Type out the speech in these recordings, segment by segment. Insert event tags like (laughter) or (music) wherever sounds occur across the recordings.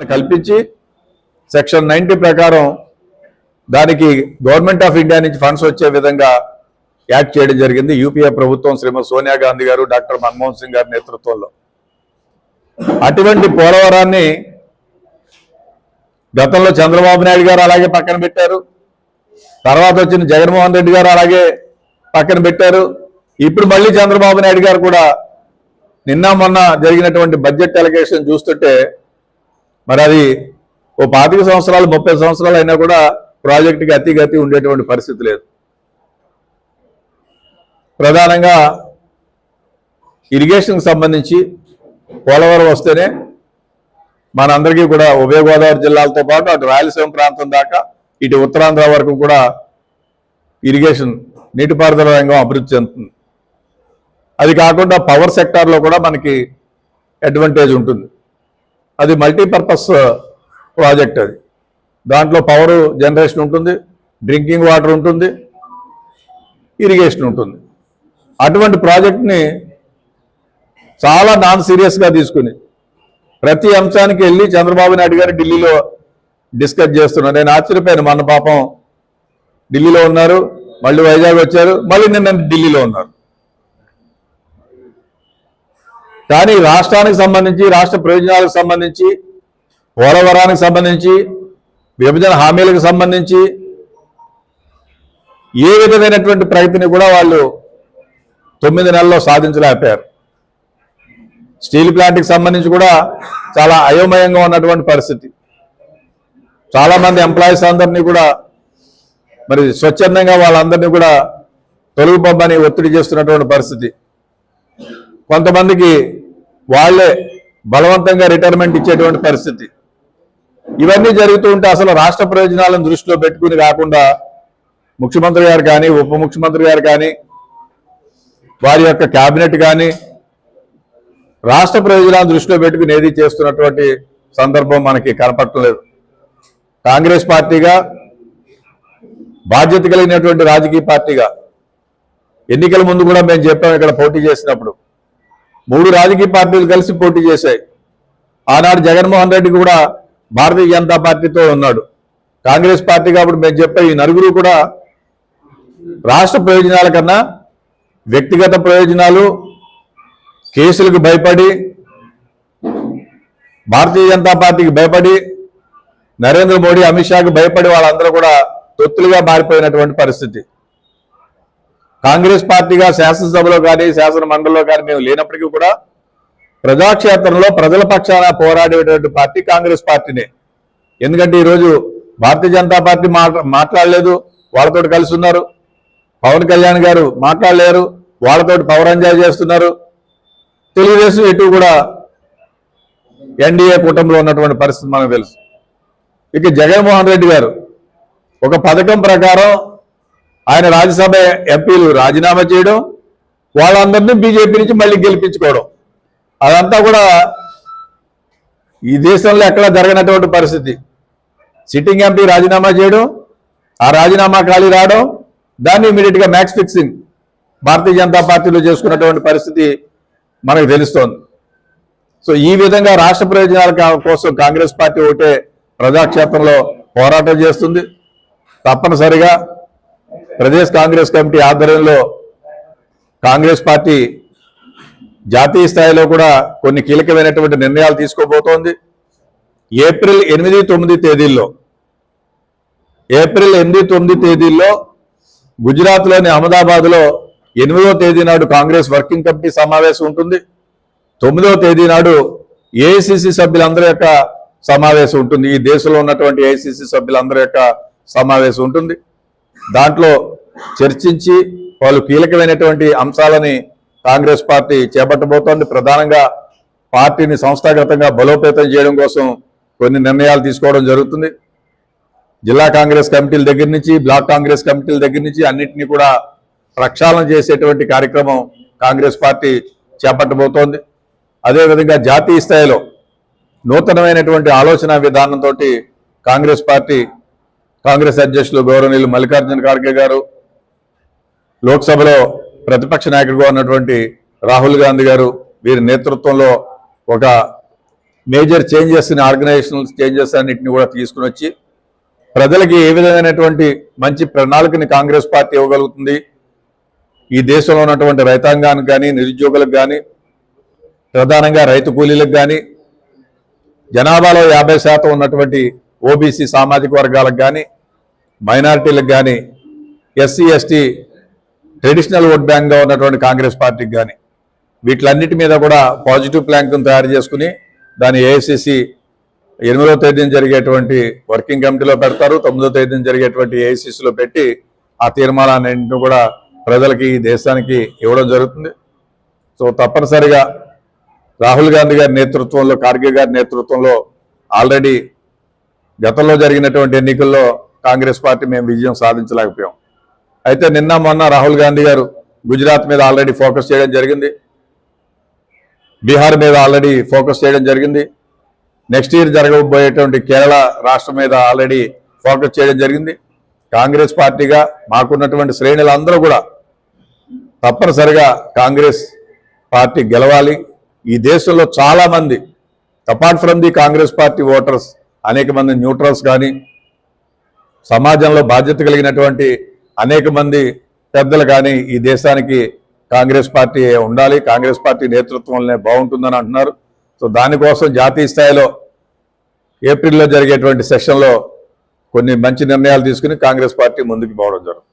కల్పించి section ninety ప్రకారం దానికి గవర్నమెంట్ ఆఫ్ ఇండియా నుంచి ఫండ్స్ వచ్చే విధంగా యాక్ట్ చేయడం జరిగింది. యూపీఏ ప్రభుత్వం శ్రీమతి సోనియా గాంధీ గారు డాక్టర్ మన్మోహన్ సింగ్ గారి నేతృత్వంలో. అటువంటి పోలవరాన్ని గతంలో చంద్రబాబు నాయుడు గారు అలాగే పక్కన పెట్టారు. తర్వాత వచ్చిన జగన్మోహన్ రెడ్డి గారు అలాగే పక్కన పెట్టారు. ఇప్పుడు మళ్ళీ చంద్రబాబు నాయుడు గారు కూడా నిన్న మొన్న జరిగినటువంటి బడ్జెట్ ఎలకేషన్ చూస్తుంటే మరి అది ఓ పాతిక సంవత్సరాలు ముప్పై సంవత్సరాలు అయినా కూడా ప్రాజెక్టుకి అతి గతి ఉండేటువంటి పరిస్థితి లేదు. ప్రధానంగా ఇరిగేషన్కి సంబంధించి పోలవరం వస్తేనే మనందరికీ కూడా ఉభయ గోదావరి జిల్లాలతో పాటు అటు రాయలసీమ ప్రాంతం దాకా ఇటు ఉత్తరాంధ్ర వరకు కూడా ఇరిగేషన్ నీటిపారుదల రంగం అభివృద్ధి చెందుతుంది. అది కాకుండా పవర్ సెక్టార్లో కూడా మనకి అడ్వాంటేజ్ ఉంటుంది. అది మల్టీపర్పస్ ప్రాజెక్ట్ uh, అది. దాంట్లో పవర్ జనరేషన్ ఉంటుంది డ్రింకింగ్ వాటర్ ఉంటుంది ఇరిగేషన్ ఉంటుంది. అటువంటి ప్రాజెక్ట్ని చాలా నాన్ సీరియస్గా తీసుకుని ప్రతి అంశానికి వెళ్ళి చంద్రబాబు నాయుడు గారు ఢిల్లీలో డిస్కస్ చేస్తున్నారు. నేను ఆశ్చర్యపోయాను మన పాపం ఢిల్లీలో ఉన్నారు మళ్ళీ వైజాగ్ వచ్చారు మళ్ళీ నిన్న ఢిల్లీలో ఉన్నారు. కానీ రాష్ట్రానికి సంబంధించి రాష్ట్ర ప్రయోజనాలకు సంబంధించి పోలవరానికి సంబంధించి విభజన హామీలకు సంబంధించి ఏ విధమైనటువంటి ప్రగతిని కూడా వాళ్ళు తొమ్మిది నెలల్లో సాధించలేకపోయారు. స్టీల్ ప్లాంట్కి సంబంధించి కూడా చాలా అయోమయంగా ఉన్నటువంటి పరిస్థితి. చాలామంది ఎంప్లాయీస్ అందరినీ కూడా మరి స్వచ్ఛందంగా వాళ్ళందరినీ కూడా తొలగి ఒత్తిడి చేస్తున్నటువంటి పరిస్థితి. కొంతమందికి వాళ్ళే బలవంతంగా రిటైర్మెంట్ ఇచ్చేటువంటి పరిస్థితి. ఇవన్నీ జరుగుతూ ఉంటే అసలు రాష్ట్ర ప్రయోజనాలను దృష్టిలో పెట్టుకుని కాకుండా ముఖ్యమంత్రి గారు కానీ ఉప ముఖ్యమంత్రి గారు కానీ వారి యొక్క కేబినెట్ కానీ రాష్ట్ర ప్రయోజనాలను దృష్టిలో పెట్టుకుని ఏది చేస్తున్నటువంటి సందర్భం మనకి కనపడలేదు కాంగ్రెస్ పార్టీగా బాధ్యత కలిగినటువంటి రాజకీయ పార్టీగా ఎన్నికల ముందు కూడా మేము చెప్పాము ఇక్కడ పోటీ చేసినప్పుడు. మూడు రాజకీయ పార్టీలు కలిసి పోటీ చేశాయి. ఆనాడు జగన్మోహన్ రెడ్డి కూడా భారతీయ జనతా పార్టీతో ఉన్నాడు. కాంగ్రెస్ పార్టీ కాబట్టి మేము చెప్పే ఈ నలుగురు కూడా రాష్ట్ర ప్రయోజనాల కన్నా వ్యక్తిగత ప్రయోజనాలు కేసులకు భయపడి భారతీయ జనతా పార్టీకి భయపడి నరేంద్ర మోడీ అమిత్ షాకి భయపడి వాళ్ళందరూ కూడా తొత్తులుగా మారిపోయినటువంటి పరిస్థితి. కాంగ్రెస్ పార్టీగా శాసనసభలో కానీ శాసన మండలిలో కానీ మేము లేనప్పటికీ కూడా ప్రజాక్షేత్రంలో ప్రజల పక్షాన పోరాడేటువంటి పార్టీ కాంగ్రెస్ పార్టీనే. ఎందుకంటే ఈరోజు భారతీయ జనతా పార్టీ మాట్లాడలేదు వాళ్ళతోటి కలిసి ఉన్నారు. పవన్ కళ్యాణ్ గారు మాట్లాడలేరు వాళ్ళతోటి పవర్ ఎంజాయ్ చేస్తున్నారు. తెలుగుదేశం ఎటు కూడా ఎన్డీఏ కూటమిలో ఉన్నటువంటి పరిస్థితి మనకు తెలుసు. ఇక జగన్మోహన్ రెడ్డి గారు ఒక పథకం ప్రకారం ఆయన రాజ్యసభ ఎంపీలు రాజీనామా చేయడం వాళ్ళందరినీ బీజేపీ నుంచి మళ్ళీ గెలిపించుకోవడం. అదంతా కూడా ఈ దేశంలో ఎక్కడా జరగనటువంటి పరిస్థితి. సిట్టింగ్ ఎంపీ రాజీనామా చేయడం ఆ రాజీనామా ఖాళీ రావడం దాన్ని ఇమీడియట్గా మ్యాక్స్ ఫిక్సింగ్ భారతీయ జనతా పార్టీలో చేసుకున్నటువంటి పరిస్థితి మనకు తెలుస్తోంది. సో ఈ విధంగా రాష్ట్ర ప్రయోజనాల కోసం కాంగ్రెస్ పార్టీ ఒకటే ప్రజాక్షేత్రంలో పోరాటం చేస్తుంది. తప్పనిసరిగా ప్రదేశ్ కాంగ్రెస్ కమిటీ ఆధ్వర్యంలో కాంగ్రెస్ పార్టీ జాతీయ స్థాయిలో కూడా కొన్ని కీలకమైనటువంటి నిర్ణయాలు తీసుకోబోతోంది. ఏప్రిల్ ఎనిమిది తొమ్మిది తేదీల్లో ఏప్రిల్ ఎనిమిది తొమ్మిది తేదీల్లో గుజరాత్లోని అహ్మదాబాద్లో ఎనిమిదో తేదీ నాడు కాంగ్రెస్ వర్కింగ్ కమిటీ సమావేశం ఉంటుంది. తొమ్మిదో తేదీ నాడు ఏఐసిసి సభ్యులందరి యొక్క సమావేశం ఉంటుంది. ఈ దేశంలో ఉన్నటువంటి ఏఐసిసి సభ్యులందరి యొక్క సమావేశం ఉంటుంది. దాంట్లో చర్చించి వాళ్ళు కీలకమైనటువంటి అంశాలని కాంగ్రెస్ పార్టీ చేపట్టబోతోంది. ప్రధానంగా పార్టీని సంస్థాగతంగా బలోపేతం చేయడం కోసం కొన్ని నిర్ణయాలు తీసుకోవడం జరుగుతుంది. జిల్లా కాంగ్రెస్ కమిటీల దగ్గర నుంచి బ్లాక్ కాంగ్రెస్ కమిటీల దగ్గర నుంచి అన్నింటినీ కూడా ప్రక్షాళన చేసేటువంటి కార్యక్రమం కాంగ్రెస్ పార్టీ చేపట్టబోతోంది. అదేవిధంగా జాతీయ స్థాయిలో నూతనమైనటువంటి ఆలోచన విధానంతో కాంగ్రెస్ పార్టీ కాంగ్రెస్ అధ్యక్షులు గౌరవనీయులు మల్లికార్జున ఖార్గే గారు లోక్సభలో ప్రతిపక్ష నాయకుడిగా ఉన్నటువంటి రాహుల్ గాంధీ గారు వీరి నేతృత్వంలో ఒక మేజర్ చేంజెస్ ఆర్గనైజేషనల్ చేంజెస్ అన్నిటిని కూడా తీసుకుని వచ్చి ప్రజలకి ఏ విధమైనటువంటి మంచి ప్రణాళికని కాంగ్రెస్ పార్టీ ఇవ్వగలుగుతుంది? ఈ దేశంలో ఉన్నటువంటి రైతాంగానికి కానీ నిరుద్యోగులకు కానీ ప్రధానంగా రైతు కూలీలకు కానీ జనాభాలో యాభై శాతం ఉన్నటువంటి ఓబీసీ సామాజిక వర్గాలకు కానీ మైనారిటీలకు కానీ ఎస్సీ ఎస్టీ ట్రెడిషనల్ ఓట్ బ్యాంక్గా ఉన్నటువంటి కాంగ్రెస్ పార్టీకి కానీ వీటిలన్నిటి మీద కూడా పాజిటివ్ ప్లాంక్ను తయారు చేసుకుని దాని ఏఐసిసి ఎనిమిదో తేదీన జరిగేటువంటి వర్కింగ్ కమిటీలో పెడతారు తొమ్మిదో తేదీన జరిగేటువంటి ఏఐసిసిలో పెట్టి ఆ తీర్మానాన్నింటిని కూడా ప్రజలకి ఈ దేశానికి ఇవ్వడం జరుగుతుంది. సో తప్పనిసరిగా రాహుల్ గాంధీ గారి నేతృత్వంలో ఖార్గే గారి నేతృత్వంలో ఆల్రెడీ గతంలో జరిగినటువంటి ఎన్నికల్లో కాంగ్రెస్ పార్టీ మేము విజయం సాధించలేకపోయాం. అయితే నిన్న మొన్న రాహుల్ గాంధీ గారు గుజరాత్ మీద ఆల్రెడీ ఫోకస్ చేయడం జరిగింది. బీహార్ మీద ఆల్రెడీ ఫోకస్ చేయడం జరిగింది. నెక్స్ట్ ఇయర్ జరగబోయేటువంటి కేరళ రాష్ట్రం మీద ఆల్రెడీ ఫోకస్ చేయడం జరిగింది. కాంగ్రెస్ పార్టీగా మాకున్నటువంటి శ్రేణులందరూ కూడా తప్పనిసరిగా కాంగ్రెస్ పార్టీ గెలవాలి. ఈ దేశంలో చాలామంది apart from the Congress party voters అనేక మంది న్యూట్రల్స్ కానీ సమాజంలో బాధ్యత కలిగినటువంటి అనేక మంది పెద్దలు కానీ ఈ దేశానికి కాంగ్రెస్ పార్టీ ఉండాలి కాంగ్రెస్ పార్టీ నేతృత్వంలోనే బాగుంటుందని అంటున్నారు. సో దానికోసం జాతీయ స్థాయిలో ఏప్రిల్లో జరిగేటువంటి సెషన్లో కొన్ని మంచి నిర్ణయాలు తీసుకుని కాంగ్రెస్ పార్టీ ముందుకు పోవడం జరుగుతుంది.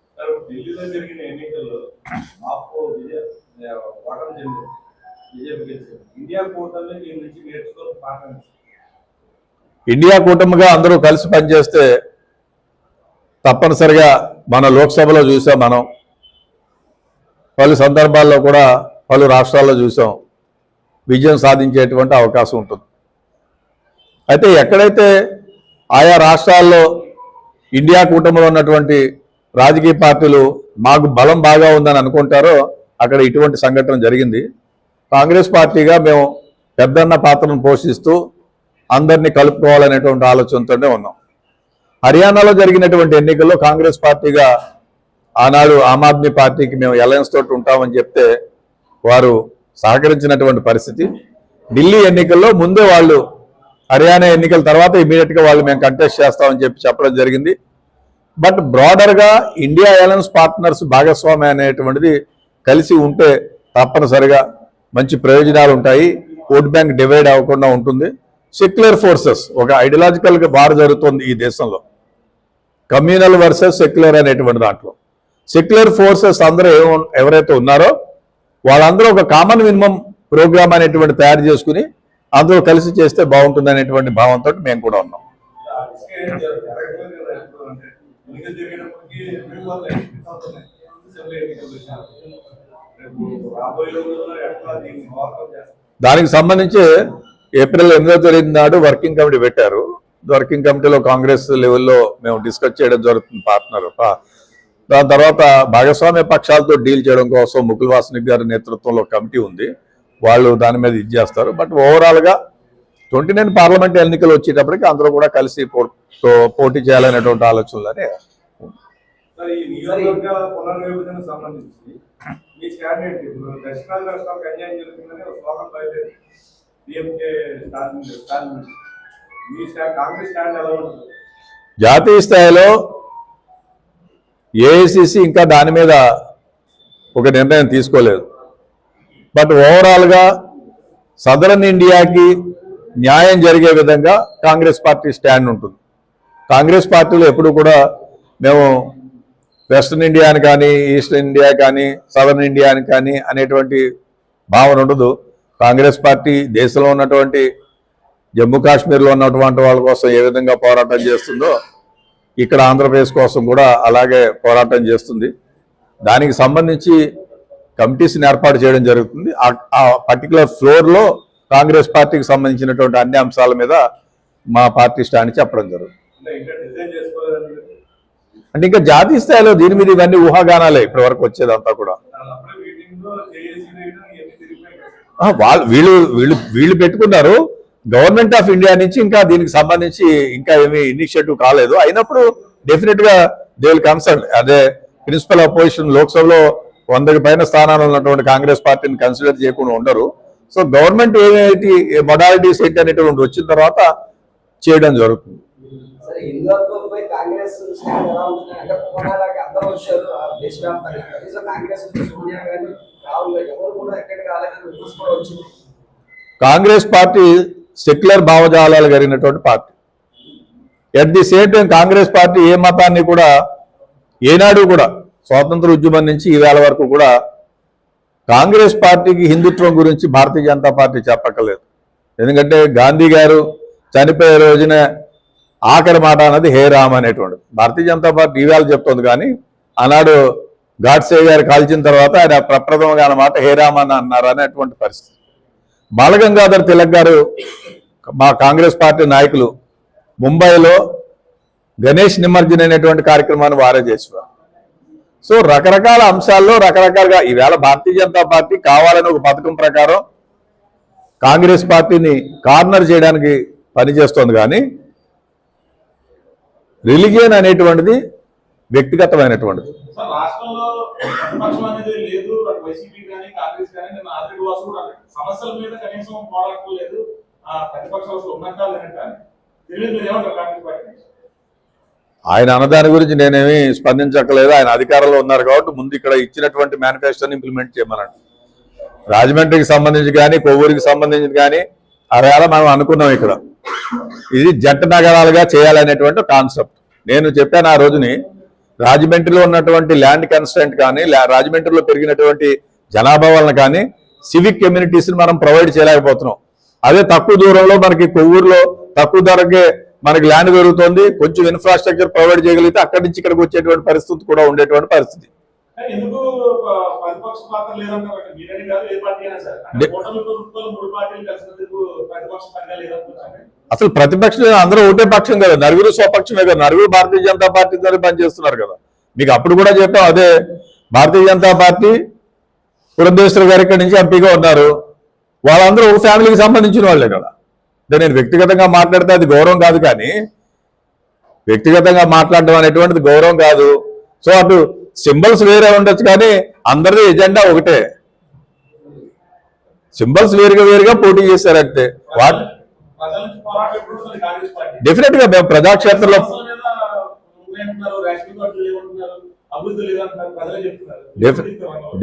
ఇండియా కూటమిగా అందరూ కలిసి పనిచేస్తే తప్పనిసరిగా మన లోక్సభలో చూసాం మనం. పలు సందర్భాల్లో కూడా పలు రాష్ట్రాల్లో చూసాం. విజయం సాధించేటువంటి అవకాశం ఉంటుంది. అయితే ఎక్కడైతే ఆయా రాష్ట్రాల్లో ఇండియా కూటమిలో ఉన్నటువంటి రాజకీయ పార్టీలు మాకు బలం బాగా ఉందని అనుకుంటారో అక్కడ ఇటువంటి సంఘటన జరిగింది. కాంగ్రెస్ పార్టీగా మేము పెద్దన్న పాత్రను పోషిస్తూ అందరినీ కలుపుకోవాలనేటువంటి ఆలోచనతోనే ఉన్నాం. హర్యానాలో జరిగినటువంటి ఎన్నికల్లో కాంగ్రెస్ పార్టీగా ఆనాడు ఆమ్ ఆద్మీ పార్టీకి మేము అలయన్స్ తోటి ఉంటామని చెప్తే వారు సహకరించినటువంటి పరిస్థితి. ఢిల్లీ ఎన్నికల్లో ముందే వాళ్ళు హర్యానా ఎన్నికల తర్వాత ఇమీడియట్గా వాళ్ళు మేము కంటెస్ట్ చేస్తామని చెప్పి చెప్పడం జరిగింది. బట్ బ్రాడర్గా ఇండియా అలయన్స్ పార్ట్నర్స్ భాగస్వామి అనేటువంటిది కలిసి ఉంటే తప్పనిసరిగా మంచి ప్రయోజనాలు ఉంటాయి. ఓట్ బ్యాంక్ డివైడ్ అవ్వకుండా ఉంటుంది. సెక్యులర్ ఫోర్సెస్ ఒక ఐడియలాజికల్గా గా జరుగుతుంది ఈ దేశంలో. కమ్యూనల్ వర్సెస్ సెక్యులర్ అనేటువంటి దాంట్లో. సెక్యులర్ ఫోర్సెస్ అందరూ ఎవరైతే ఉన్నారో వాళ్ళందరూ ఒక కామన్ మినిమం ప్రోగ్రామ్ అనేటువంటి తయారు చేసుకుని అందరూ కలిసి చేస్తే బాగుంటుంది అనేటువంటి భావంతో మేము కూడా ఉన్నాం. దానికి సంబంధించి ఏప్రిల్ ఎనిమిదో తేదీ నాడు వర్కింగ్ కమిటీ పెట్టారు. వర్కింగ్ కమిటీలో కాంగ్రెస్ లెవెల్లో మేము డిస్కస్ చేయడం జరుగుతుంది పార్ట్నర్. దాని తర్వాత భాగస్వామ్య పక్షాలతో డీల్ చేయడం కోసం ముకుల్ వాసనిక్ గారి నేతృత్వంలో కమిటీ ఉంది. వాళ్ళు దాని మీద ఇది చేస్తారు. బట్ ఓవరాల్గా ట్వంటీ నైన్ పార్లమెంట్ ఎన్నికలు వచ్చేటప్పటికి అందరూ కూడా కలిసి పో- పోటీ చేయాలనేటువంటి ఆలోచనలనే సార్ జాతీయ స్థాయిలో ఏఐసిసి ఇంకా దాని మీద ఒక నిర్ణయం తీసుకోలేదు. బట్ ఓవరాల్గా సదరన్ ఇండియాకి న్యాయం జరిగే విధంగా కాంగ్రెస్ పార్టీ స్టాండ్ ఉంటుంది. కాంగ్రెస్ పార్టీలో ఎప్పుడు కూడా మేము వెస్ట్రన్ ఇండియాని కానీ ఈస్టర్న్ ఇండియా కానీ సదర్న్ ఇండియాని కానీ అనేటువంటి భావన ఉండదు. కాంగ్రెస్ పార్టీ దేశంలో ఉన్నటువంటి జమ్మూ కాశ్మీర్లో ఉన్నటువంటి వాళ్ళ కోసం ఏ విధంగా పోరాటం చేస్తుందో ఇక్కడ ఆంధ్రప్రదేశ్ కోసం కూడా అలాగే పోరాటం చేస్తుంది. దానికి సంబంధించి కమిటీస్ని ఏర్పాటు చేయడం జరుగుతుంది. ఆ- పర్టికులర్ ఫ్లోర్లో కాంగ్రెస్ పార్టీకి సంబంధించినటువంటి అన్ని అంశాల మీద మా పార్టీ స్టాండ్ చెప్పడం జరుగుతుంది. అంటే ఇంకా జాతీయ స్థాయిలో దీని మీద ఇవన్నీ ఊహాగానాలే ఇప్పటి వరకు వచ్చేదంతా కూడా. వాళ్ళు వీళ్ళు వీళ్ళు వీళ్ళు పెట్టుకున్నారు. గవర్నమెంట్ ఆఫ్ ఇండియా నుంచి ఇంకా దీనికి సంబంధించి ఇంకా ఏమీ ఇనిషియేటివ్ కాలేదు. అయినప్పుడు డెఫినెట్గా దే విల్ కన్సల్ట్ అదే ప్రిన్సిపల్ అపోజిషన్ లోక్సభలో వందకి పైన స్థానాలు ఉన్నటువంటి కాంగ్రెస్ పార్టీని కన్సిడర్ చేయకుండా ఉండరు. సో గవర్నమెంట్ ఏమైతే మొడాలిటీస్ ఏంటి అనేటువంటి వచ్చిన తర్వాత చేయడం జరుగుతుంది. కాంగ్రెస్ పార్టీ సెక్యులర్ భావజాలాలు కలిగినటువంటి party. At the same time Congress party ఏ మతాన్ని కూడా ఏనాడు కూడా స్వాతంత్ర ఉద్యమం నుంచి ఈ వేళ వరకు కూడా కాంగ్రెస్ పార్టీకి హిందుత్వం గురించి భారతీయ జనతా పార్టీ చెప్పక్కర్లేదు. ఎందుకంటే గాంధీ గారు చనిపోయే రోజున ఆఖరి మాట అన్నది హే రామ్ అనేటువంటిది. భారతీయ జనతా పార్టీ ఈవేళ చెప్తోంది కానీ ఆనాడు గాడ్సే గారు కాల్చిన తర్వాత ఆయన ప్రప్రథమంగా అన్నమాట హే రామ్ అని అన్నారు అనేటువంటి పరిస్థితి. బాలగంగాధర్ తిలక్ గారు మా కాంగ్రెస్ పార్టీ నాయకులు ముంబైలో గణేష్ నిమజ్జన అనేటువంటి కార్యక్రమాన్ని వారే చేసేవారు సో రకరకాల అంశాల్లో రకరకాలుగా ఈవేళ భారతీయ జనతా పార్టీ కావాలని ఒక పథకం ప్రకారం కాంగ్రెస్ పార్టీని కార్నర్ చేయడానికి పనిచేస్తోంది కానీ రిలిజియన్ అనేటువంటిది వ్యక్తిగతమైనటువంటిది. శ్రీనివాస్ కూడా అన్నాడు. సమస్యల మీద కనీసం పోరాటం లేదు ఆ ప్రతిపక్షాలు అసలు ఉన్నట్ట తెలియదు ఏమంటారు ఆయన అన్నదాని గురించి నేనేమి స్పందించక్కలేదు ఆయన అధికారంలో ఉన్నారు కాబట్టి ముందు ఇక్కడ ఇచ్చినటువంటి మేనిఫెస్టోని ఇంప్లిమెంట్ చేయమనండి. రాజమండ్రికి సంబంధించి కానీ కొవ్వూరికి సంబంధించి కానీ అవేళ మనం అనుకున్నాం ఇక్కడ. ఇది జంట నగరాలుగా చేయాలనేటువంటి కాన్సెప్ట్ నేను చెప్పాను ఆ రోజుని రాజమండ్రిలో ఉన్నటువంటి ల్యాండ్ కన్స్టెంట్ కానీ రాజమండ్రిలో పెరిగినటువంటి జనాభా వలన కానీ సివిక్ కమ్యూనిటీస్ మనం ప్రొవైడ్ చేయలేకపోతున్నాం. అదే తక్కువ దూరంలో మనకి కొవ్వూరులో తక్కువ ధరకే మనకి ల్యాండ్ దొరుకుతుంది. కొంచెం ఇన్ఫ్రాస్ట్రక్చర్ ప్రొవైడ్ చేయగలిగితే అక్కడి నుంచి ఇక్కడికి వచ్చేటువంటి పరిస్థితి కూడా ఉండేటువంటి పరిస్థితి. పార్టీ పార్టీ అసలు ప్రతిపక్షం అందరూ ఒకటే పక్షం కదా. నలుగురు స్వపక్షమే కదా. నలుగురు భారతీయ జనతా పార్టీతో పనిచేస్తున్నారు కదా. మీకు అప్పుడు కూడా చెప్పాం అదే భారతీయ జనతా పార్టీ పురంధేశ్వర గారు ఇక్కడి నుంచి ఎంపీగా ఉన్నారు. వాళ్ళందరూ ఒక ఫ్యామిలీకి సంబంధించిన వాళ్ళే కదా. అంటే నేను వ్యక్తిగతంగా మాట్లాడితే అది గౌరవం కాదు కానీ వ్యక్తిగతంగా మాట్లాడడం అనేటువంటిది గౌరవం కాదు. సో అటు సింబల్స్ వేరే ఉండొచ్చు కానీ అందరిది ఎజెండా ఒకటే. సింబల్స్ వేరుగా వేరుగా పోటీ చేశారంటే వాట్? ప్రజల డెఫినెట్గా మేము ప్రజాక్షేత్రంలో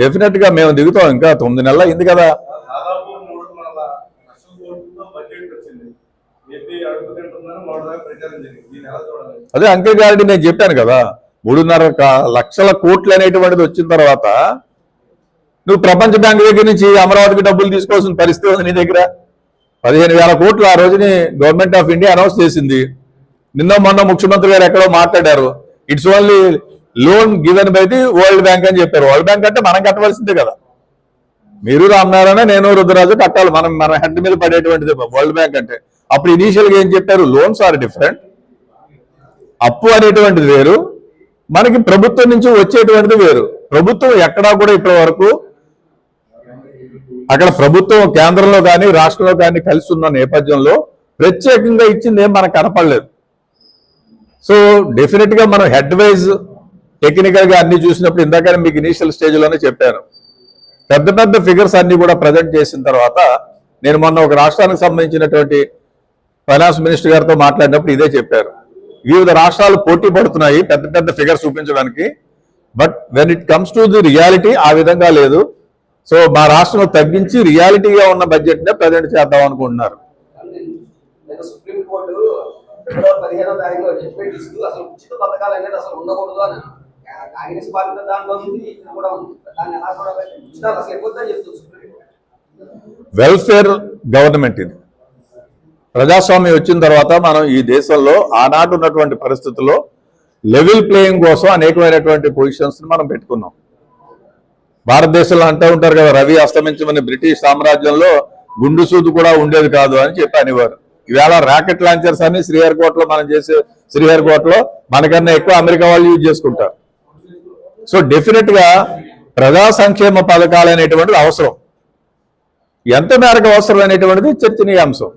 డెఫినెట్గా మేము దిగుతాం. ఇంకా తొమ్మిది నెలలు అయింది కదా. అదే అంకే గారిని నేను చెప్పాను కదా. మూడున్నర లక్షల కోట్లు అనేటువంటిది వచ్చిన తర్వాత నువ్వు ప్రపంచ బ్యాంక్ దగ్గర నుంచి అమరావతికి డబ్బులు తీసుకోవాల్సిన పరిస్థితి ఉంది నీ దగ్గర. పదిహేను వేల కోట్లు ఆ రోజుని గవర్నమెంట్ ఆఫ్ ఇండియా అనౌన్స్ చేసింది. నిన్న మొన్న ముఖ్యమంత్రి గారు ఎక్కడో మాట్లాడారు. It's only loan given by the World Bank అని చెప్పారు. వరల్డ్ బ్యాంక్ అంటే మనం కట్టవలసిందే కదా. మీరు రామనారాయణ నేను రుద్రరాజు కట్టాలి. మనం మన హెడ్ మీద పడేటువంటిది వరల్డ్ బ్యాంక్ అంటే. అప్పుడు ఇనీషియల్గా ఏం చెప్పారు? Loans are different. అప్పు అనేటువంటిది వేరు. మనకి ప్రభుత్వం నుంచి వచ్చేటువంటిది వేరు. ప్రభుత్వం ఎక్కడా కూడా ఇప్పటి వరకు అక్కడ ప్రభుత్వం కేంద్రంలో కానీ రాష్ట్రంలో కానీ కలిసి ఉన్న నేపథ్యంలో ప్రత్యేకంగా ఇచ్చింది ఏం మనకు కనపడలేదు. సో డెఫినెట్గా మనం హెడ్ వైజ్ టెక్నికల్గా అన్ని చూసినప్పుడు ఇందాక మీకు ఇనీషియల్ స్టేజ్లోనే చెప్పాను. పెద్ద పెద్ద ఫిగర్స్ అన్ని కూడా ప్రజెంట్ చేసిన తర్వాత నేను మొన్న ఒక రాష్ట్రానికి సంబంధించినటువంటి ఫైనాన్స్ మినిస్టర్ గారితో మాట్లాడినప్పుడు ఇదే చెప్పారు. వివిధ రాష్ట్రాలు పోటీ పడుతున్నాయి పెద్ద పెద్ద ఫిగర్స్ చూపించడానికి but when it comes to the reality ఆ విధంగా లేదు. సో మా రాష్ట్రం తగ్గించి రియాలిటీగా ఉన్న బడ్జెట్ నే ప్రజెంట్ చేద్దాం అనుకుంటున్నారు. సుప్రీంకోర్టు పదిహేనో తారీఖులో జడ్జిమెంట్ ఇస్తూ అసలు ఉచిత పథకాలు అనేది అసలు ఉండకూడదు అని కాంగ్రెస్ పార్టీ దాంట్లో ఉంది కూడా ఉంది. దాన్ని ఎలా కూడా ఉచితాలు అసలు ఎక్కువ చెప్తుంది వెల్ఫేర్ గవర్నమెంట్ ఇది. ప్రజాస్వామ్యం వచ్చిన తర్వాత మనం ఈ దేశంలో ఆనాడు ఉన్నటువంటి పరిస్థితుల్లో లెవెల్ ప్లేయింగ్ కోసం అనేకమైనటువంటి పొజిషన్స్ మనం పెట్టుకున్నాం. భారతదేశంలో అంటూ ఉంటారు కదా రవి అస్తమించమని బ్రిటిష్ సామ్రాజ్యంలో గుండు సూదు కూడా ఉండేది కాదు అని చెప్పి అనేవారు. ఈవేళ రాకెట్ లాంచర్స్ అని శ్రీహరికోటలో మనం చేసే శ్రీహరికోటలో మనకన్నా ఎక్కువ అమెరికా వాళ్ళు యూజ్ చేసుకుంటారు. సో డెఫినెట్గా ప్రజా సంక్షేమ పథకాలు అనేటువంటిది అవసరం. ఎంత మేరకు అవసరం అనేటువంటిది చర్చనీయాంశం.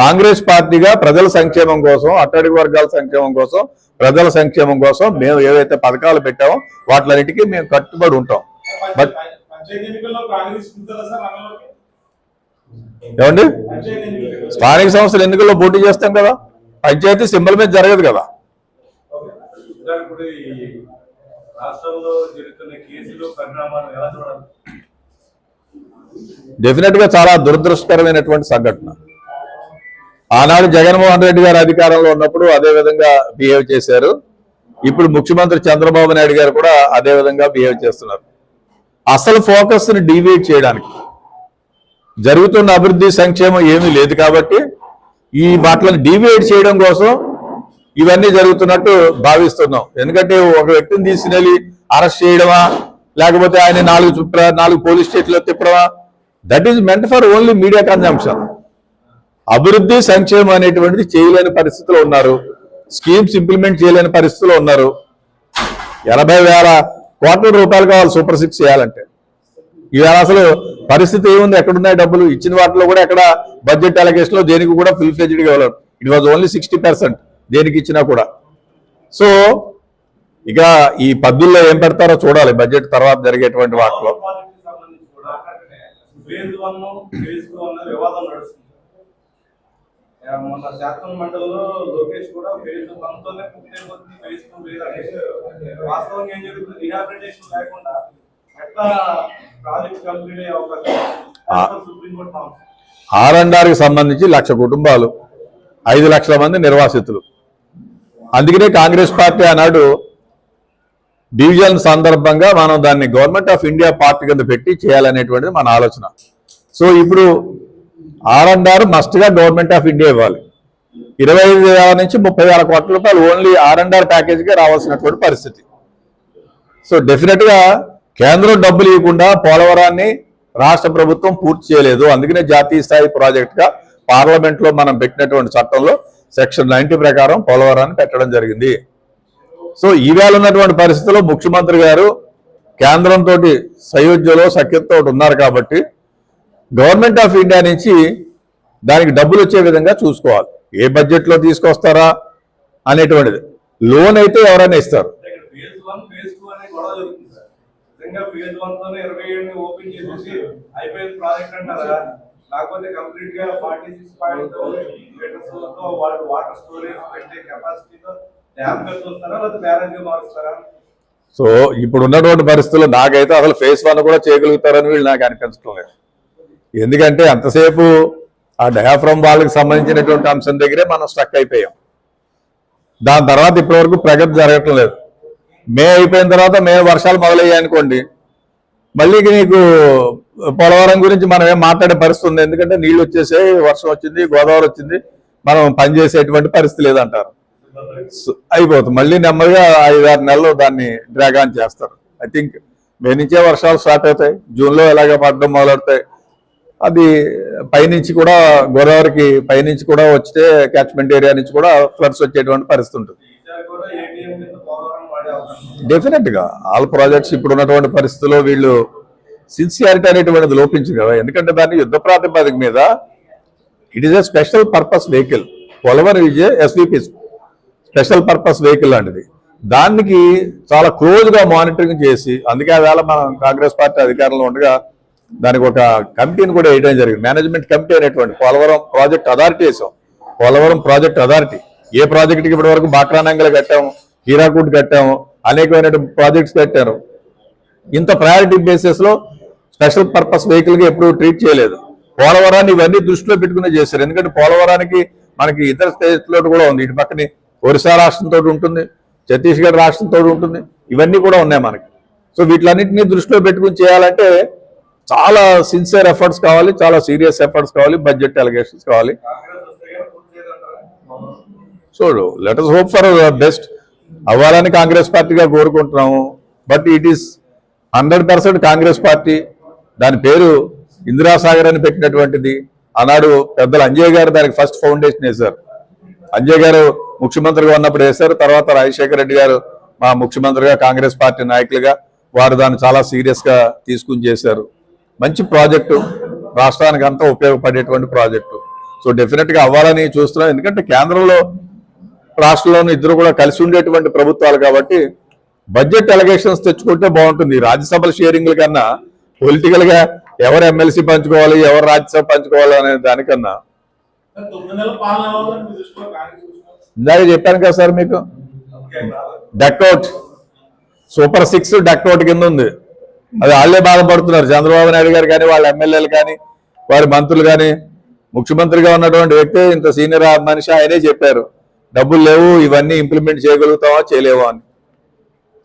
కాంగ్రెస్ పార్టీగా ప్రజల సంక్షేమం కోసం అట్టడుగు వర్గాల సంక్షేమం కోసం ప్రజల సంక్షేమం కోసం మేము ఏవైతే పథకాలు పెట్టామో వాటిలన్నిటికీ మేము కట్టుబడి ఉంటాం. బట్ ఏమండి? స్థానిక సంస్థల ఎన్నికల్లో పోటీ చేస్తాం కదా. పంచాయతీ సింబల్ మీద జరగదు కదా. రాష్ట్రంలో జరుగుతున్న కేసులు పరిణామాలు ఎలా చూడాలి? డెఫినెట్గా చాలా దురదృష్టకరమైనటువంటి సంఘటన. ఆనాడు జగన్మోహన్ రెడ్డి గారు అధికారంలో ఉన్నప్పుడు అదే విధంగా బిహేవ్ చేశారు. ఇప్పుడు ముఖ్యమంత్రి చంద్రబాబు నాయుడు గారు కూడా అదే విధంగా బిహేవ్ చేస్తున్నారు. అసలు ఫోకస్ని చేయడానికి జరుగుతున్న అభివృద్ధి సంక్షేమం ఏమీ లేదు కాబట్టి ఈ వాటిని డీవియేట్ చేయడం కోసం ఇవన్నీ జరుగుతున్నట్టు భావిస్తున్నాం. ఎందుకంటే ఒక వ్యక్తిని తీసుకెళ్ళి అరెస్ట్ చేయడమా లేకపోతే ఆయన నాలుగు చుట్ట నాలుగు పోలీస్ స్టేషన్లో తిప్పడమా? That is meant for only media consumption అభివృద్ధి సంక్షేమం అనేటువంటిది చేయలేని పరిస్థితిలో ఉన్నారు. స్కీమ్స్ ఇంప్లిమెంట్ చేయలేని పరిస్థితిలో ఉన్నారు. ఎనభై వేల కోట్ల రూపాయలు కావాలి సూపర్ సిక్స్ చేయాలంటే. ఇవాళ అసలు పరిస్థితి ఏముంది? ఎక్కడున్నాయి డబ్బులు? ఇచ్చిన వాటిలో కూడా ఎక్కడ బడ్జెట్ అలొకేషన్లో దేనికి కూడా ఫుల్ ఫ్లెజ్డ్గా ఇవ్వలేదు it was only sixty percent దేనికి ఇచ్చినా కూడా. సో ఇక ఈ పద్దుల్లో ఏం పెడతారో చూడాలి. బడ్జెట్ తర్వాత జరిగేటువంటి వాటిలో. ప్రాజెక్టుకి లోకేష్ కూడా ఫేజ్ వన్ తోనే పూర్తయిపోతుంది ఫేజ్ టూ లేదు వాస్తవంగా ఏం జరుగుతుంది రిహాబిలిటేషన్ లేకుండా ఎట్లా ప్రాజెక్ట్ కంప్లీట్ అయ్యే అవకాశం సుప్రీంకోర్టు ఆర్ అండ్ ఆర్కి సంబంధించి లక్ష కుటుంబాలు ఐదు లక్షల మంది నిర్వాసితులు. అందుకనే కాంగ్రెస్ పార్టీ ఆనాడు డివిజన్ సందర్భంగా మనం దాన్ని గవర్నమెంట్ ఆఫ్ ఇండియా పార్టీ కింద పెట్టి చేయాలనేటువంటిది మన ఆలోచన. సో ఇప్పుడు R and R government of India ఇవ్వాలి. ఇరవై ఐదు వేల నుంచి ముప్పై వేల కోట్ల రూపాయలు ఓన్లీ ఆర్ఎన్ఆర్ అండ్ ప్యాకేజ్గా రావాల్సినటువంటి పరిస్థితి. సో డెఫినెట్గా కేంద్రం డబ్బులు ఇవ్వకుండా పోలవరాన్ని రాష్ట్ర ప్రభుత్వం పూర్తి చేయలేదు. అందుకనే జాతీయ స్థాయి ప్రాజెక్టుగా పార్లమెంట్లో మనం పెట్టినటువంటి చట్టంలో సెక్షన్ నైన్టీ ప్రకారం పోలవరాన్ని పెట్టడం జరిగింది. సో ఈవేళ ఉన్నటువంటి పరిస్థితుల్లో ముఖ్యమంత్రి గారు కేంద్రంతో సయోధ్యలో సఖ్యతతో ఉన్నారు కాబట్టి గవర్నమెంట్ ఆఫ్ ఇండియా నుంచి దానికి డబ్బులు వచ్చే విధంగా చూసుకోవాలి. ఏ బడ్జెట్లో తీసుకొస్తారా అనేటువంటిది. లోన్ అయితే ఎవరైనా ఇస్తారు. ఓపెన్ చేసేసి ప్రాజెక్ట్ అంటారా? లేకపోతే కంప్లీట్గా ఫార్టీ సిక్స్ పాయింట్ లీటర్స్తో వాళ్ళు వాటర్ స్టోరేజ్ పెట్టే కెపాసిటీతో డ్యామ్ లేకపోతే బ్యారేజ్గా మారుస్తారా? సో ఇప్పుడు ఉన్నటువంటి పరిస్థితుల్లో నాకైతే అసలు ఫేస్ వన్ కూడా చేయగలుగుతారని వీళ్ళు నాకు అనిపించడం లేదు. ఎందుకంటే అంతసేపు ఆ డయాఫ్రమ్ వాళ్ళకి సంబంధించినటువంటి అంశం దగ్గరే మనం స్ట్రక్ అయిపోయాం. దాని తర్వాత ఇప్పటివరకు ప్రగతి జరగటం లేదు. మే అయిపోయిన తర్వాత మే వర్షాలు మొదలయ్యాయి అనుకోండి మళ్ళీ నీకు పోలవరం గురించి మనం ఏం మాట్లాడే పరిస్థితి ఉంది. ఎందుకంటే నీళ్ళు వచ్చేసాయి వర్షం వచ్చింది గోదావరి వచ్చింది. మనం పనిచేసేటువంటి పరిస్థితి లేదంటారు. అయిపోతుంది. మళ్ళీ నెమ్మదిగా ఐదు ఆరు నెలలు దాన్ని డ్రాగ్ ఆన్ చేస్తారు. ఐ థింక్ మే నుంచే వర్షాలు స్టార్ట్ అవుతాయి. జూన్లో ఎలాగ పడడం మొదలెడతాయి అది పైనుంచి కూడా గోదావరికి పైనుంచి కూడా వస్తే క్యాచ్మెంట్ ఏరియా నుంచి కూడా ఫ్లడ్స్ వచ్చేటువంటి పరిస్థితి ఉంటుంది. డెఫినెట్గా ఆల్ ప్రాజెక్ట్స్ ఇప్పుడు ఉన్నటువంటి పరిస్థితుల్లో వీళ్ళు సిన్సియారిటీ అనేటువంటిది లోపించింది కదా. ఎందుకంటే దాన్ని యుద్ధ ప్రాతిపదిక మీద it is a special purpose vehicle Polavaram is SVP special purpose vehicle లాంటిది. దానికి చాలా క్లోజ్గా మానిటరింగ్ చేసి అందుకే వేళ మనం కాంగ్రెస్ పార్టీ అధికారంలో ఉండగా దానికి ఒక కమిటీని కూడా వేయడం జరిగింది. మేనేజ్మెంట్ కమిటీ అనేటువంటి పోలవరం ప్రాజెక్ట్ అథారిటీ వేసాం. పోలవరం ప్రాజెక్ట్ అథారిటీ ఏ ప్రాజెక్ట్కి ఇప్పటి వరకు బాక్రానంగల్ కట్టాము హీరాకూట్ కట్టాము అనేకమైన ప్రాజెక్ట్స్ కట్టారు. ఇంత ప్రయారిటీ బేసిస్లో స్పెషల్ పర్పస్ వెహికల్గా ఎప్పుడు ట్రీట్ చేయలేదు. పోలవరాన్ని ఇవన్నీ దృష్టిలో పెట్టుకునే చేశారు. ఎందుకంటే పోలవరానికి మనకి ఇతర స్టేట్ కూడా ఉంది. ఇటు పక్కనే ఒరిస్సా రాష్ట్రంతో ఉంటుంది ఛత్తీస్గఢ్ రాష్ట్రంతో ఉంటుంది. ఇవన్నీ కూడా ఉన్నాయి మనకి. సో వీటిలన్నింటినీ దృష్టిలో పెట్టుకుని చేయాలంటే చాలా సిన్సియర్ ఎఫర్ట్స్ కావాలి చాలా సీరియస్ ఎఫర్ట్స్ కావాలి బడ్జెట్ అలిగేషన్స్ కావాలి. చూడు so let us hope for best. అవ్వాలని కాంగ్రెస్ పార్టీగా కోరుకుంటున్నాము. But it is hundred percent Congress party. దాని పేరు ఇందిరాసాగర్ అని పెట్టినటువంటిది. ఆనాడు పెద్దలు అంజయ్ గారు దానికి ఫస్ట్ ఫౌండేషన్ వేశారు. అంజయ్ గారు ముఖ్యమంత్రిగా ఉన్నప్పుడు వేశారు. తర్వాత రాజశేఖర రెడ్డి గారు మా ముఖ్యమంత్రిగా కాంగ్రెస్ పార్టీ నాయకులుగా వారు దాన్ని చాలా సీరియస్గా తీసుకుని చేశారు. మంచి ప్రాజెక్టు రాష్ట్రానికి అంతా ఉపయోగపడేటువంటి ప్రాజెక్టు సో డెఫినెట్గా అవ్వాలని చూస్తున్నాం. ఎందుకంటే కేంద్రంలో రాష్ట్రంలోనూ ఇద్దరు కూడా కలిసి ఉండేటువంటి ప్రభుత్వాలు కాబట్టి బడ్జెట్ ఎలిగేషన్స్ తెచ్చుకుంటే బాగుంటుంది. రాజ్యసభల షేరింగ్ల కన్నా పొలిటికల్గా ఎవరు ఎమ్మెల్సీ పంచుకోవాలి ఎవరు రాజ్యసభ పంచుకోవాలి అనే దానికన్నా. ఇందాక చెప్పాను కదా సార్ మీకు? డక్అవుట్ సూపర్ సిక్స్ డక్అవుట్ కింద ఉంది. అది వాళ్ళే బాధపడుతున్నారు. చంద్రబాబు నాయుడు గారు కానీ వాళ్ళ ఎమ్మెల్యేలు కానీ వారి మంత్రులు కానీ ముఖ్యమంత్రిగా ఉన్నటువంటి వ్యక్తి ఇంత సీనియర్ మనిషి ఆయనే చెప్పారు. డబ్బులు లేవు ఇవన్నీ ఇంప్లిమెంట్ చేయగలుగుతావా చేయలేవా అని.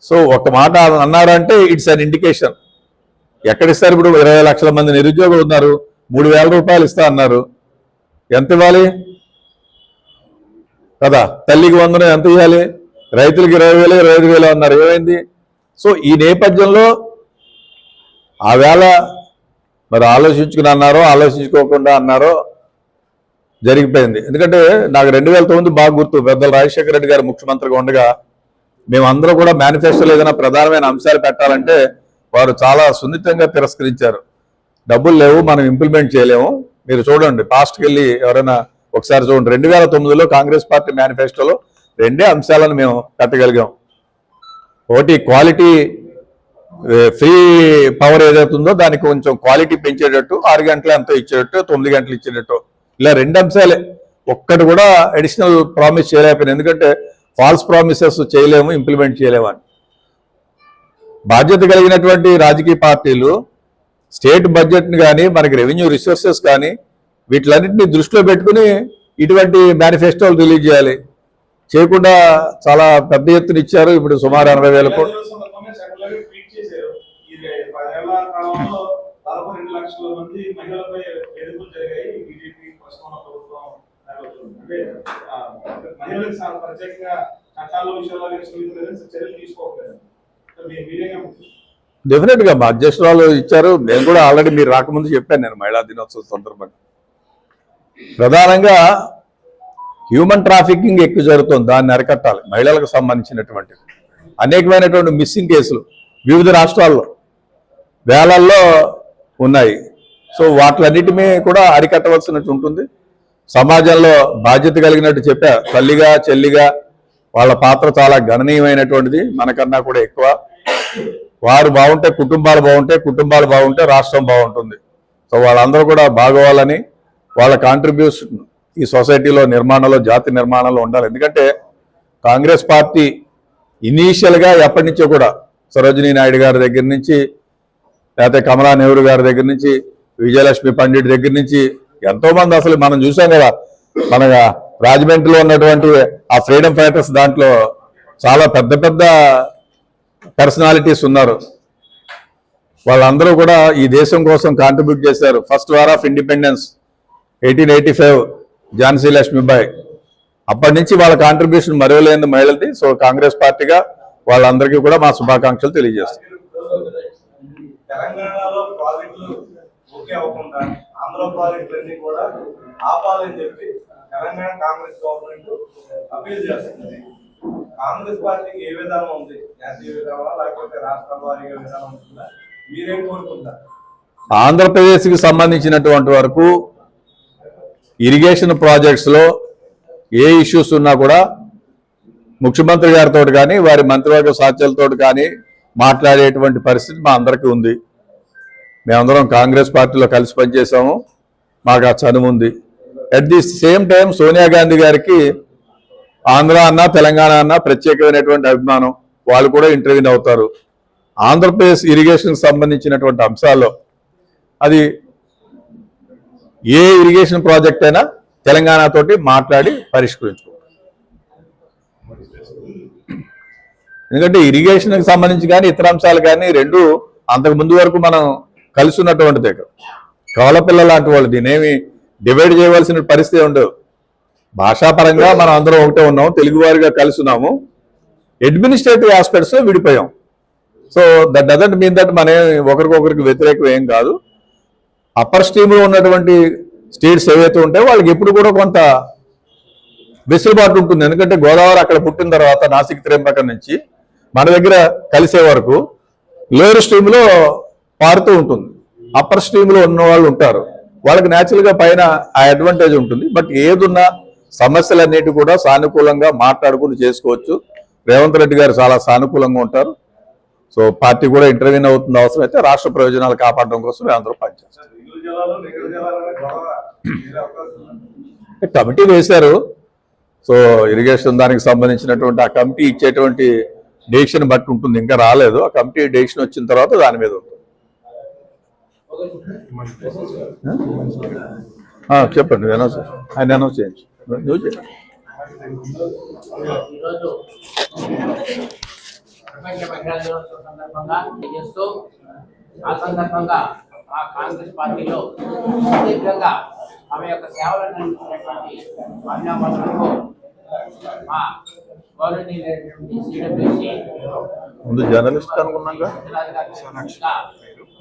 సో ఒక మాట అన్నారంటే ఇట్స్ అన్ ఇండికేషన్ ఎక్కడిస్తారు ఇప్పుడు? ఇరవై లక్షల మంది నిరుద్యోగులు ఉన్నారు. మూడు వేల రూపాయలు ఇస్తా అన్నారు. ఎంత ఇవ్వాలి? కదా తల్లికి వందనం ఎంత ఇవ్వాలి రైతులకు ఇరవై వేలు ఇరవై ఐదు వేలు అన్నారు. ఏమైంది? సో ఈ నేపథ్యంలో ఆ వేళ మరి ఆలోచించుకుని అన్నారో ఆలోచించుకోకుండా అన్నారో జరిగిపోయింది. ఎందుకంటే నాకు రెండు వేల తొమ్మిది బాగా గుర్తు. పెద్దల రాజశేఖర రెడ్డి గారు ముఖ్యమంత్రిగా ఉండగా మేమందరూ కూడా మేనిఫెస్టోలో ఏదైనా ప్రధానమైన అంశాలు పెట్టాలంటే వారు చాలా సున్నితంగా తిరస్కరించారు. డబ్బులు లేవు మనం ఇంప్లిమెంట్ చేయలేము. మీరు చూడండి పాస్ట్కి వెళ్ళి ఎవరైనా ఒకసారి చూడండి. రెండు వేల తొమ్మిదిలో కాంగ్రెస్ పార్టీ మేనిఫెస్టోలో రెండే అంశాలను మేము కట్టగలిగాం ఒకటి క్వాలిటీ ఫ్రీ పవర్ ఏదైతే ఉందో దానికి కొంచెం క్వాలిటీ పెంచేటట్టు ఆరు గంటలు ఎంతో ఇచ్చేటట్టు తొమ్మిది గంటలు ఇచ్చేటట్టు. ఇలా రెండు అంశాలే. ఒక్కటి కూడా అడిషనల్ ప్రామిస్ చేయలేకపోయినా. ఎందుకంటే ఫాల్స్ ప్రామిసెస్ చేయలేము ఇంప్లిమెంట్ చేయలేము అని. బాధ్యత కలిగినటువంటి రాజకీయ పార్టీలు స్టేట్ బడ్జెట్ని కానీ మనకి రెవెన్యూ రిసోర్సెస్ కానీ వీటిలన్నింటినీ దృష్టిలో పెట్టుకుని ఇటువంటి మేనిఫెస్టోలు రిలీజ్ చేయాలి. చేయకుండా చాలా పెద్ద ఎత్తున ఇచ్చారు. ఇప్పుడు సుమారు ఎనభై వేల కోట్లు. మహిళలకు ప్రత్యేకంగా చట్టాల చర్యలు తీసుకోవట్లేదు డెఫినెట్గా మా అధ్యక్షురాలు ఇచ్చారు. నేను కూడా ఆల్రెడీ మీరు రాకముందు చెప్పాను నేను మహిళా దినోత్సవం సందర్భంగా. ప్రధానంగా హ్యూమన్ ట్రాఫికింగ్ ఎక్కువ జరుగుతుంది దాన్ని అరికట్టాలి మహిళలకు సంబంధించినటువంటి అనేకమైనటువంటి మిస్సింగ్ కేసులు వివిధ రాష్ట్రాల్లో వేలల్లో ఉన్నాయి. సో వాటిలన్నిటినీ కూడా అరికట్టవలసినట్టు ఉంటుంది. సమాజంలో బాధ్యత కలిగినట్టు చెప్పా తల్లిగా చెల్లిగా వాళ్ళ పాత్ర చాలా గణనీయమైనటువంటిది. మనకన్నా కూడా ఎక్కువ. వారు బాగుంటే కుటుంబాలు బాగుంటే కుటుంబాలు బాగుంటే రాష్ట్రం బాగుంటుంది. సో వాళ్ళందరూ కూడా బాగోవాలని వాళ్ళ కాంట్రిబ్యూషన్ ఈ సొసైటీలో నిర్మాణంలో జాతి నిర్మాణంలో ఉండాలి. ఎందుకంటే కాంగ్రెస్ పార్టీ ఇనీషియల్గా ఎప్పటి నుంచో కూడా సరోజినీ నాయుడు గారి దగ్గర నుంచి లేకపోతే కమలా నెహ్రూ గారి దగ్గర నుంచి విజయలక్ష్మి పండిట్ దగ్గర నుంచి ఎంతోమంది అసలు మనం చూసాం కదా మన రాజమండ్రిలో ఉన్నటువంటి ఆ ఫ్రీడమ్ ఫైటర్స్ దాంట్లో చాలా పెద్ద పెద్ద పర్సనాలిటీస్ ఉన్నారు. వాళ్ళందరూ కూడా ఈ దేశం కోసం కాంట్రిబ్యూట్ చేశారు. First war of independence eighteen eighty five Jhansi Lakshmibai అప్పటి నుంచి వాళ్ళ కాంట్రిబ్యూషన్ మరవలేని మహిళది సో కాంగ్రెస్ పార్టీగా వాళ్ళందరికీ కూడా మా శుభాకాంక్షలు తెలియజేస్తాం. ఆపాలని చెప్పి తెలంగాణ కాంగ్రెస్ గవర్నమెంట్ అపీల్ చేస్తుంది. కాంగ్రెస్ పార్టీకి ఏ విధానం ఉంది? జాతీయ విధానం లేకపోతే రాష్ట్ర వారీగా విధానం ఉంటుందా? మీరేం కోరుకుంటారు? ఆంధ్రప్రదేశ్కి సంబంధించినటువంటి వరకు ఇరిగేషన్ ప్రాజెక్ట్స్లో ఏ ఇష్యూస్ ఉన్నా కూడా ముఖ్యమంత్రి గారితో కానీ వారి మంత్రివర్గ సాధ్యాలతో కానీ మాట్లాడేటువంటి పరిస్థితి మా అందరికీ ఉంది. మేమందరం కాంగ్రెస్ పార్టీలో కలిసి పనిచేసాము మాకు ఆ చనువు ఉంది. At the same time Sonia Gandhi గారికి ఆంధ్ర అన్న తెలంగాణ అన్న ప్రత్యేకమైనటువంటి అభిమానం. వాళ్ళు కూడా ఇంటర్వ్యూ అవుతారు. ఆంధ్రప్రదేశ్ ఇరిగేషన్ సంబంధించినటువంటి అంశాల్లో అది ఏ ఇరిగేషన్ ప్రాజెక్ట్ అయినా తెలంగాణతోటి మాట్లాడి పరిష్కరించుకో ఎందుకంటే ఇరిగేషన్కి సంబంధించి కానీ ఇతర అంశాలు కానీ రెండు అంతకు ముందు వరకు మనం కలిసి ఉన్నటువంటిదే కవలపిల్ల లాంటి వాళ్ళు దీనేమి డివైడ్ చేయవలసిన పరిస్థితి ఉండదు. భాషాపరంగా మనం అందరం ఒకటే ఉన్నాం తెలుగువారిగా కలిసి ఉన్నాము. అడ్మినిస్ట్రేటివ్ ఆస్పెక్ట్స్లో విడిపోయాం. So that doesn't mean that మన ఒకరికొకరికి వ్యతిరేకం ఏం కాదు. అప్పర్ స్ట్రీమ్లో ఉన్నటువంటి స్టేట్స్ ఏవైతే ఉంటాయో వాళ్ళకి ఎప్పుడు కూడా కొంత వెసులుబాటు ఉంటుంది. ఎందుకంటే గోదావరి అక్కడ పుట్టిన తర్వాత నాసిక్ త్రేంబకం నుంచి మన దగ్గర కలిసే వరకు లోయర్ స్ట్రీమ్లో పారుతూ ఉంటుంది. అప్పర్ స్ట్రీమ్లో ఉన్న వాళ్ళు ఉంటారు. వాళ్ళకి న్యాచురల్గా పైన ఆ అడ్వాంటేజ్ ఉంటుంది. బట్ ఏదున్నా సమస్యలన్నిటి కూడా సానుకూలంగా మాట్లాడుకుని చేసుకోవచ్చు. రేవంత్ రెడ్డి గారు చాలా సానుకూలంగా ఉంటారు. సో పార్టీ కూడా ఇంటర్వ్యూన్ అవుతుంది అవసరం అయితే రాష్ట్ర ప్రయోజనాలు కాపాడడం కోసం మేమందరూ పనిచేస్తాం దిగులు జిల్లాలో (coughs) నిగర జిల్లాలోనే గొడవ వేరే అవకాశం ఉంది. కమిటీ వేశారు. సో ఇరిగేషన్ దానికి సంబంధించినటువంటి ఆ కమిటీ ఇచ్చేటువంటి డెసిషన్ బట్టి ఉంటుంది. ఇంకా రాలేదు. ఆ కమిటీ డెసిషన్ వచ్చిన తర్వాత దాని మీద ఉంటుంది. చెప్పండి అనౌన్స్ ఆయన అనౌన్స్ చేయండి. నువ్వు చేయండి సందర్భంగా ఆ సందర్భంగా మా కాంగ్రెస్ పార్టీలో సుదీర్ఘంగా ఆమె యొక్క సేవలను అందించినటువంటి మహిళా మనులకు మా ముందు జర్నలిస్ట్ అనుకున్నాక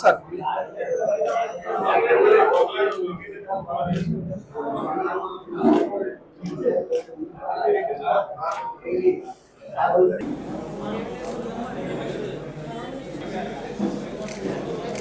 సార్ Thank you.